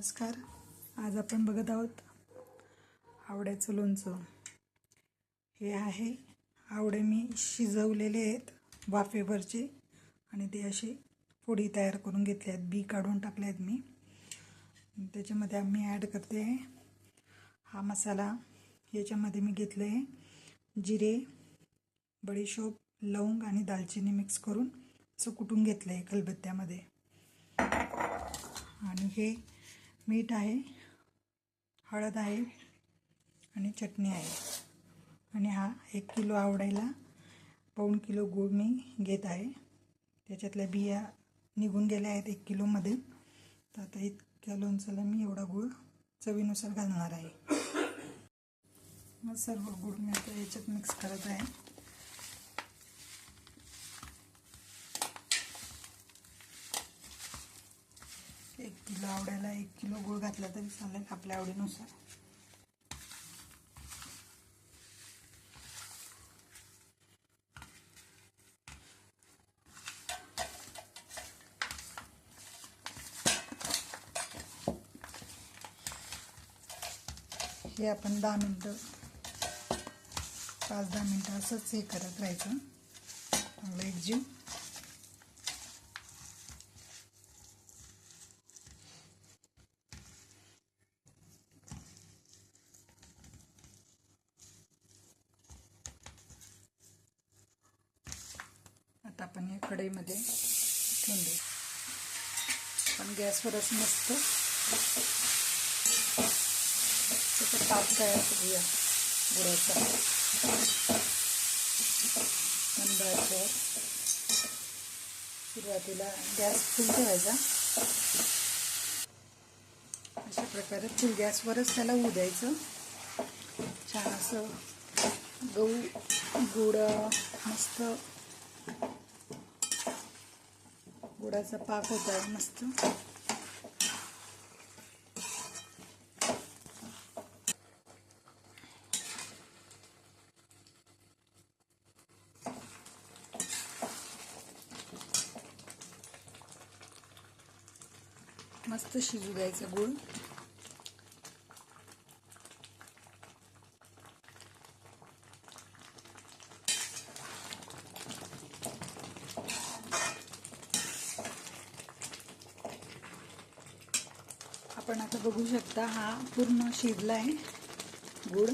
नमस्कार. आज आपण बघत आहोत आवड्याचं लोणचं. हे आहे आवडे मी शिजवलेले आहेत वाफेवरचे आणि ते असे फोडी तयार करून घेतले आहेत. बी काढून टाकले आहेत मी. त्याच्यामध्ये आम्ही ॲड करते आहे. हा मसाला याच्यामध्ये मी घेतलं आहे. जिरे बडीशोप लवंग आणि दालचिनी मिक्स करून असं कुटून घेतलं आहे खलबत्त्यामध्ये. आणि हे मीठ आहे हळद आहे आणि चटणी आहे. आणि हा एक किलो आवडायला पाऊण किलो गूळ मी घेत आहे. त्याच्यातल्या बिया निघून गेल्या आहेत एक किलोमध्ये. तर आता इतक्या लोणचाला मी एवढा गूळ चवीनुसार घालणार आहे. मग सर्व गूळ मी आता याच्यात मिक्स करत आहे. आपल्या आवड्याला एक किलो गुळ घातला तरी चालेल आपल्या आवडीनुसार. हे आपण दहा मिनटं पाच दहा मिनटं असंच हे करत राहायचं. चांगलं एकजीव आता आपण हे कढईमध्ये ठेवून देऊ. पण गॅसवरच मस्त त्याचा ताप तयार करूया गुळाचा. मंद सुरुवातीला गॅस फुल ठेवायचा. अशा प्रकारे फुल गॅसवरच त्याला होऊ द्यायचं छान असं गहू गुड मस्त गुडाचा पाक होत आहे मस्त. मस्त शिजू द्यायचं गुळ. आपण आता बघू शकता हा पूर्ण शिजला आहे. गुड.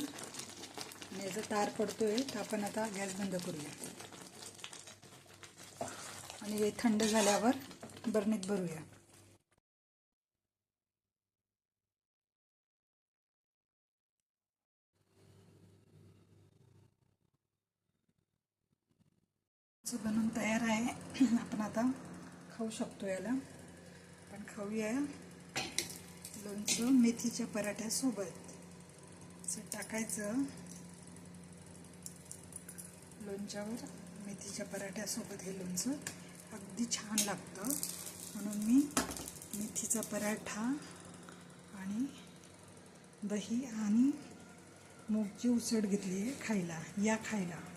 आणि याचा तार पडतोय तर आपण आता गॅस बंद करूया. आणि हे थंड झाल्यावर बरणीत भरूया. बनून तयार आहे. आपण आता खाऊ शकतो याला. आपण खाऊया. लोणचं मेथीच्या पराठ्यासोबत. असं टाकायचं. लोणच्यावर मेथीच्या पराठ्यासोबत हे लोणचं अगदी छान लागतं. म्हणून मी मेथीचा पराठा आणि दही आणि मूगची उसळ घेतली आहे खायला या खायला.